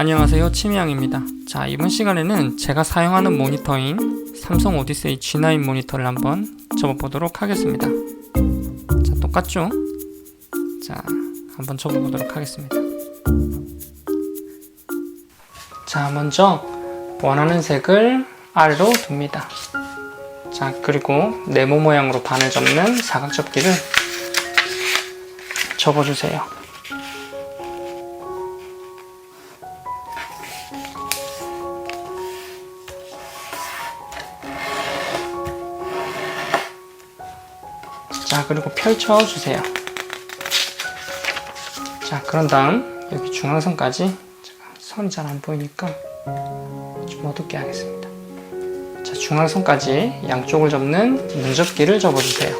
안녕하세요 치미양입니다. 자 이번 시간에는 제가 사용하는 모니터인 삼성 오디세이 G9 모니터를 한번 접어보도록 하겠습니다. 자 똑같죠? 자 한번 접어보도록 하겠습니다. 자 먼저 원하는 색을 아래로 둡니다. 자 그리고 네모 모양으로 반을 접는 사각 접기를 접어주세요 자 그리고 펼쳐 주세요. 자 그런 다음 여기 중앙선까지 선이 잘 안 보이니까 좀 어둡게 하겠습니다. 자 중앙선까지 양쪽을 접는 문접기를 접어주세요.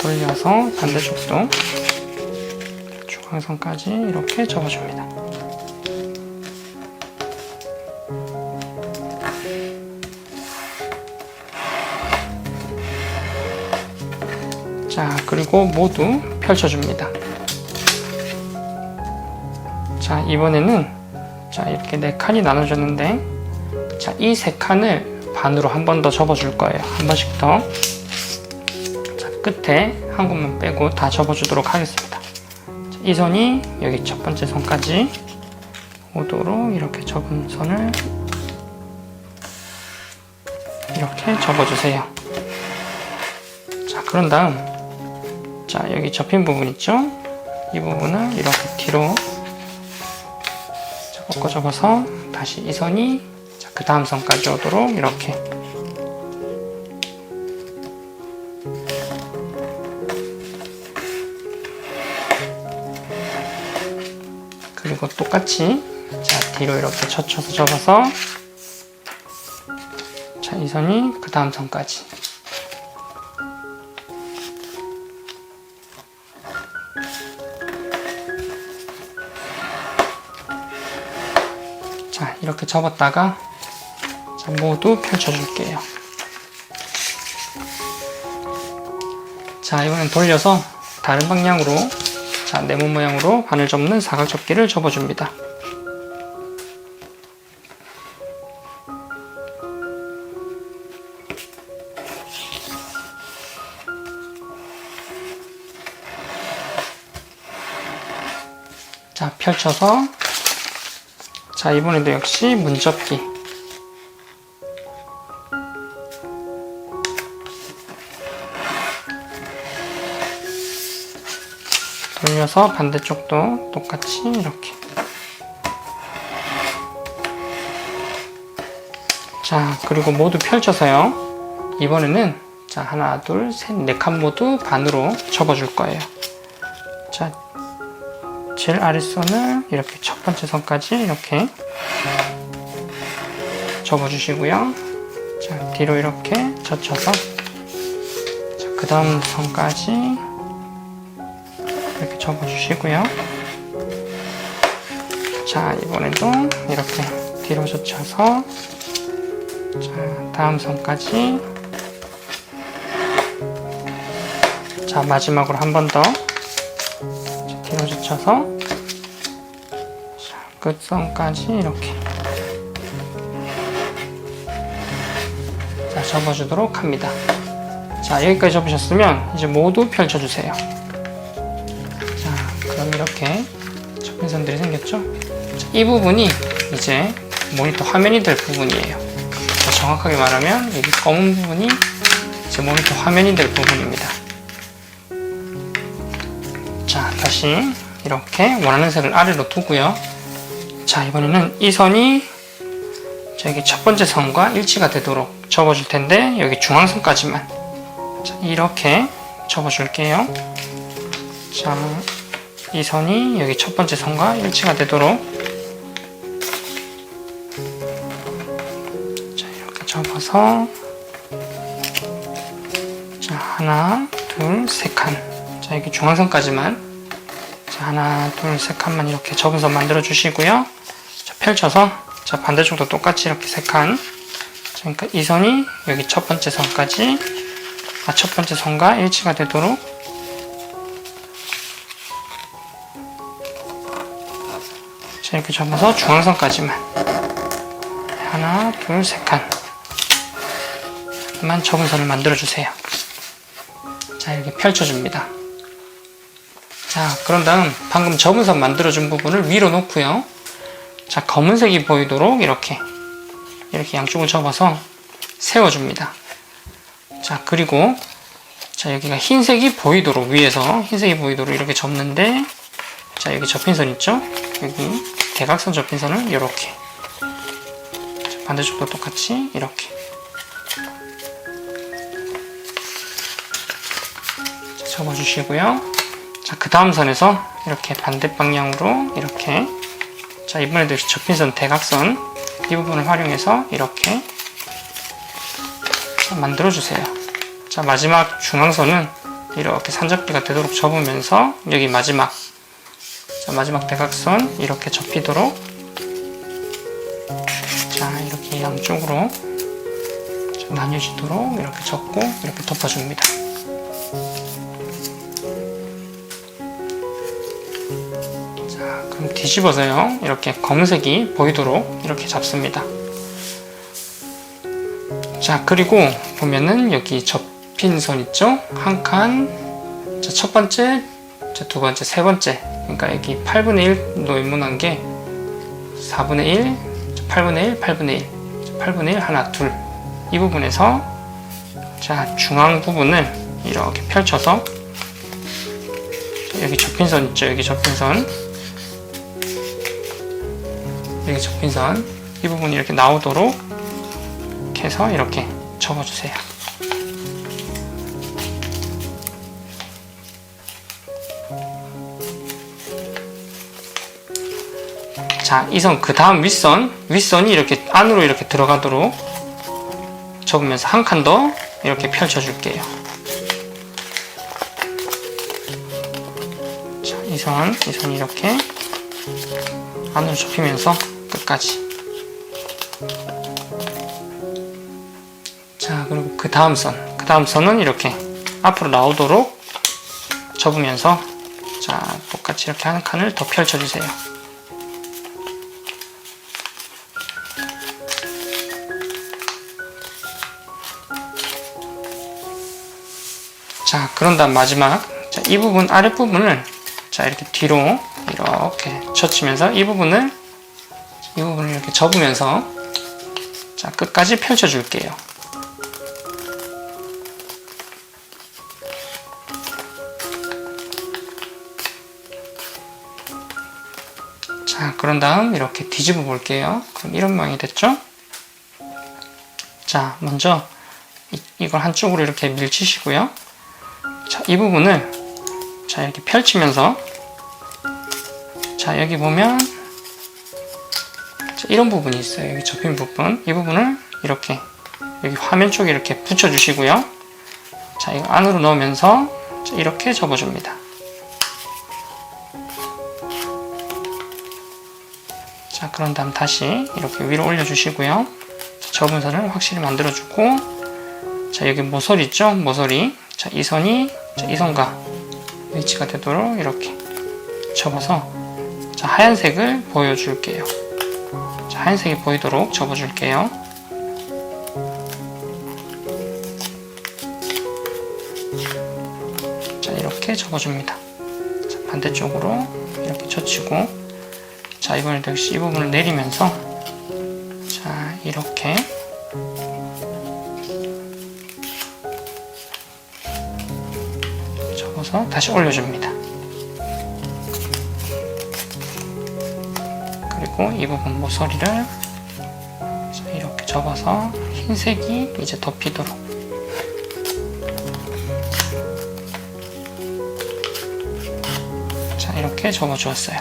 돌려서 반대쪽도 중앙선까지 이렇게 접어줍니다. 자, 그리고 모두 펼쳐줍니다. 자, 이번에는 자, 이렇게 네 칸이 나눠졌는데 자, 이 세 칸을 반으로 한 번 더 접어줄 거예요. 한 번씩 더. 자, 끝에 한 곳만 빼고 다 접어주도록 하겠습니다. 이 선이 여기 첫 번째 선까지 오도록 이렇게 접은 선을 이렇게 접어주세요. 자, 그런 다음, 자, 여기 접힌 부분 있죠? 이 부분을 이렇게 뒤로 자, 꺾어 접어서 다시 이 선이 자, 그 다음 선까지 오도록 이렇게 그리고 똑같이. 자 뒤로 이렇게 젖혀서 접어서. 자 이 선이 그 다음 선까지. 자 이렇게 접었다가 자 모두 펼쳐줄게요. 자 이번엔 돌려서 다른 방향으로 자, 네모 모양으로 바늘 접는 사각 접기를 접어줍니다. 자, 펼쳐서 자, 이번에도 역시 문접기 돌려서 반대쪽도 똑같이 이렇게. 자 그리고 모두 펼쳐서요. 이번에는 자 하나 둘 셋 네 칸 모두 반으로 접어줄 거예요. 자 제일 아랫선을 이렇게 첫 번째 선까지 이렇게 접어주시고요. 자 뒤로 이렇게 젖혀서 자 그 다음 선까지 접어주시고요. 자, 이번에도 이렇게 뒤로 젖혀서 자, 다음 선까지 자, 마지막으로 한 번 더 뒤로 젖혀서 자, 끝선까지 이렇게 자, 접어주도록 합니다. 자, 여기까지 접으셨으면 이제 모두 펼쳐주세요. 접힌 선들이 생겼죠? 자, 이 부분이 이제 모니터 화면이 될 부분이에요. 더 정확하게 말하면 여기 검은 부분이 이제 모니터 화면이 될 부분입니다. 자, 다시 이렇게 원하는 색을 아래로 두고요. 자, 이번에는 이 선이 저기 첫 번째 선과 일치가 되도록 접어줄 텐데 여기 중앙선까지만 자, 이렇게 접어줄게요. 자, 이 선이 여기 첫 번째 선과 일치가 되도록. 자 이렇게 접어서. 자 하나 둘 세 칸 자 여기 중앙선까지만. 자 하나 둘 세 칸만 이렇게 접어서 만들어 주시고요. 자 펼쳐서. 자 반대쪽도 똑같이 이렇게 세칸자 그러니까 이 선이 여기 첫 번째 선까지. 아, 첫 번째 선과 일치가 되도록 이렇게 접어서 중앙선까지만 하나, 둘, 세 칸. 만 접은 선을 만들어 주세요. 자, 이렇게 펼쳐줍니다. 자, 그런 다음 방금 접은 선 만들어준 부분을 위로 놓고요. 자, 검은색이 보이도록 이렇게 이렇게 양쪽을 접어서 세워줍니다. 자, 그리고 자, 여기가 흰색이 보이도록 위에서 흰색이 보이도록 이렇게 접는데 자, 여기 접힌 선 있죠? 여기 대각선 접힌 선을 이렇게 자, 반대쪽도 똑같이 이렇게 자, 접어주시고요. 자, 그 다음 선에서 이렇게 반대 방향으로 이렇게 자, 이번에도 역시 접힌 선 대각선 이 부분을 활용해서 이렇게 자, 만들어 주세요. 자, 마지막 중앙선은 이렇게 산접비가 되도록 접으면서 여기 마지막 자, 마지막 대각선 이렇게 접히도록 자, 이렇게 양쪽으로 자, 나뉘어지도록 이렇게 접고 이렇게 덮어줍니다. 자, 그럼 뒤집어서요. 이렇게 검은색이 보이도록 이렇게 잡습니다. 자, 그리고 보면은 여기 접힌 선 있죠? 한 칸. 자, 첫 번째, 자, 두 번째, 세 번째. 그러니까 여기 8분의 1 노인문한 게 4분의 1, 8분의 1, 8분의 1, 8분의 1, 하나, 둘. 이 부분에서 자, 중앙 부분을 이렇게 펼쳐서 자, 여기 접힌 선 있죠? 여기 접힌 선. 여기 접힌 선. 이 부분이 이렇게 나오도록 해서 이렇게 접어주세요. 자, 이 선, 그 다음 윗선, 윗선이 이렇게 안으로 이렇게 들어가도록 접으면서 한 칸 더 이렇게 펼쳐줄게요. 자, 이 선, 이 선 이렇게 안으로 접히면서 끝까지. 자, 그리고 그 다음 선, 그 다음 선은 이렇게 앞으로 나오도록 접으면서 자, 똑같이 이렇게 한 칸을 더 펼쳐주세요. 그런 다음 마지막 자, 이 부분 아랫부분을 자, 이렇게 뒤로 이렇게 젖히면서 이 부분을 이 부분을 이렇게 접으면서 자, 끝까지 펼쳐 줄게요. 자, 그런 다음 이렇게 뒤집어 볼게요. 그럼 이런 모양이 됐죠? 자, 먼저 이, 이걸 한쪽으로 이렇게 밀치시고요. 자, 이 부분을 자, 이렇게 펼치면서 자, 여기 보면 자, 이런 부분이 있어요. 여기 접힌 부분. 이 부분을 이렇게 여기 화면 쪽에 이렇게 붙여 주시고요. 자, 이거 안으로 넣으면서 자, 이렇게 접어 줍니다. 자, 그런 다음 다시 이렇게 위로 올려 주시고요. 접은 선을 확실히 만들어 주고 자, 여기 모서리 있죠? 모서리. 자, 이 선이 자, 이 선과 위치가 되도록 이렇게 접어서 자, 하얀색을 보여줄게요. 자, 하얀색이 보이도록 접어줄게요. 자, 이렇게 접어줍니다. 자, 반대쪽으로 이렇게 젖히고 자, 이번에도 역시 이 부분을 내리면서 자, 이렇게 접어서 다시 올려줍니다. 그리고 이 부분 모서리를 자, 이렇게 접어서 흰색이 이제 덮이도록 자 이렇게 접어 주었어요.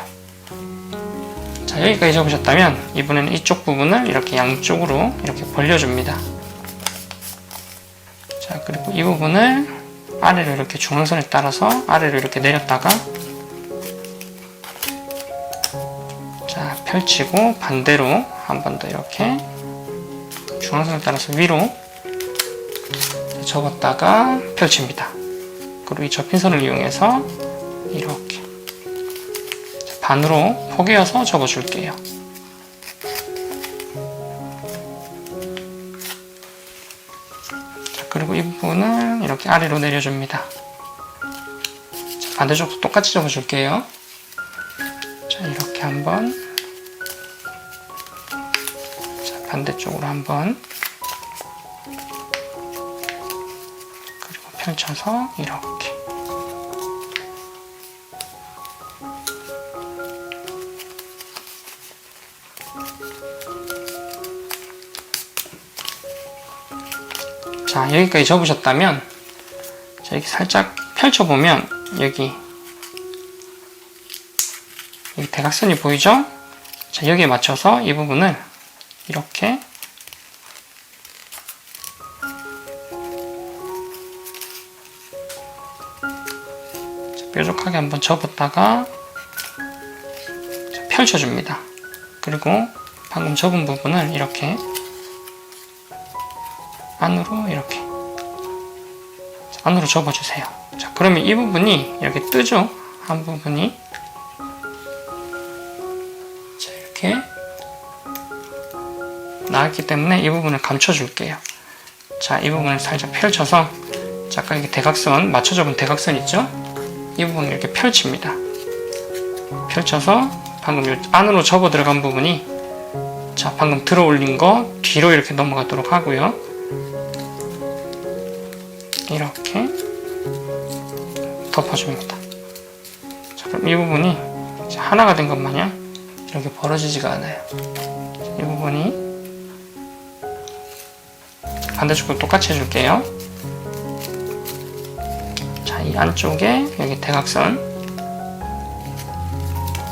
자 여기까지 접으셨다면 이번에는 이쪽 부분을 이렇게 양쪽으로 이렇게 벌려줍니다. 자 그리고 이 부분을 아래로 이렇게 중앙선에 따라서 아래로 이렇게 내렸다가 자 펼치고 반대로 한 번 더 이렇게 중앙선을 따라서 위로 접었다가 펼칩니다. 그리고 이 접힌 선을 이용해서 이렇게 반으로 포개어서 접어줄게요. 이 부분은 이렇게 아래로 내려줍니다. 자, 반대쪽도 똑같이 접어줄게요. 자, 이렇게 한번. 자, 반대쪽으로 한번. 그리고 펼쳐서 이렇게. 자, 여기까지 접으셨다면, 자, 이렇게 살짝 펼쳐보면, 여기, 여기 대각선이 보이죠? 자, 여기에 맞춰서 이 부분을 이렇게 자, 뾰족하게 한번 접었다가 자, 펼쳐줍니다. 그리고 방금 접은 부분을 이렇게 안으로 이렇게 자, 안으로 접어주세요. 자, 그러면 이 부분이 이렇게 뜨죠? 한 부분이 자, 이렇게 나왔기 때문에 이 부분을 감춰줄게요. 자, 이 부분을 살짝 펼쳐서 자, 아까 이게 대각선 맞춰 접은 대각선 있죠? 이 부분을 이렇게 펼칩니다. 펼쳐서 방금 요 안으로 접어 들어간 부분이 자, 방금 들어 올린 거 뒤로 이렇게 넘어가도록 하고요. 이렇게 덮어줍니다. 자, 그럼 이 부분이 하나가 된 것 마냥 이렇게 벌어지지가 않아요. 이 부분이 반대쪽도 똑같이 해줄게요. 자, 이 안쪽에 여기 대각선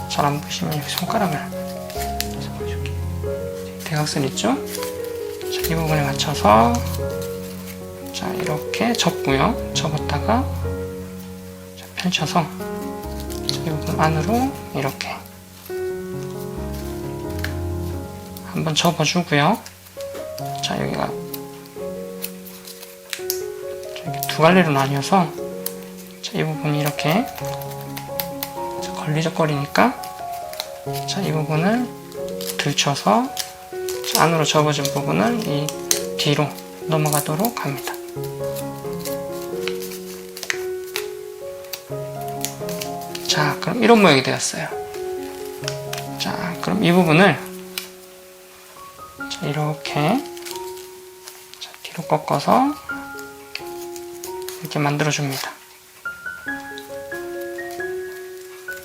잘 안 보시면 여기 손가락을. 대각선 있죠? 자, 이 부분에 맞춰서 자, 이렇게 접고요. 접었다가 자, 펼쳐서 자, 이 부분 안으로 이렇게 한번 접어주고요. 자, 여기가 두 갈래로 나뉘어서 자, 이 부분이 이렇게 자, 걸리적거리니까 자, 이 부분을 들쳐서 자, 안으로 접어준 부분을 이 뒤로 넘어가도록 합니다. 자, 그럼 이런 모양이 되었어요. 자, 그럼 이 부분을 자, 이렇게 자, 뒤로 꺾어서 이렇게 만들어줍니다.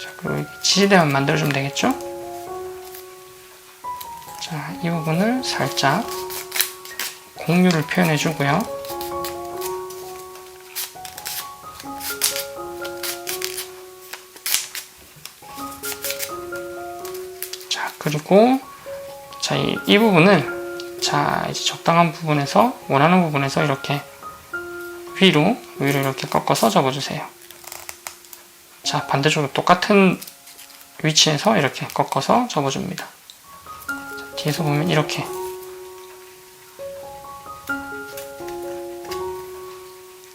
자, 그리고 지지대만 만들어주면 되겠죠? 자, 이 부분을 살짝 공유를 표현해주고요. 그리고 자, 이, 이 부분을 자, 이제 적당한 부분에서 원하는 부분에서 이렇게 위로 위로 이렇게 꺾어서 접어주세요. 자, 반대쪽으로 똑같은 위치에서 이렇게 꺾어서 접어줍니다. 자, 뒤에서 보면 이렇게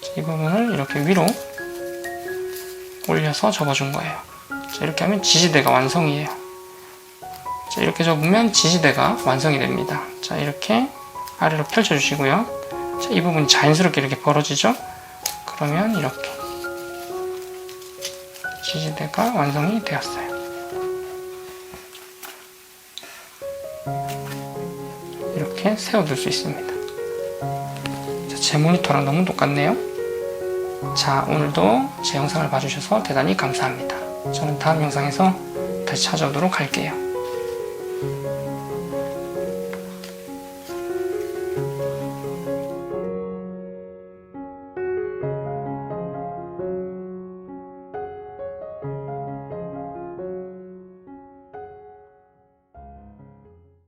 자, 이 부분을 이렇게 위로 올려서 접어준 거예요. 자, 이렇게 하면 지지대가 완성이에요. 자, 이렇게 접으면 지지대가 완성이 됩니다. 자, 이렇게 아래로 펼쳐주시고요. 자, 이 부분이 자연스럽게 이렇게 벌어지죠? 그러면 이렇게 지지대가 완성이 되었어요. 이렇게 세워둘 수 있습니다. 자, 제 모니터랑 너무 똑같네요. 자, 오늘도 제 영상을 봐주셔서 대단히 감사합니다. 저는 다음 영상에서 다시 찾아오도록 할게요.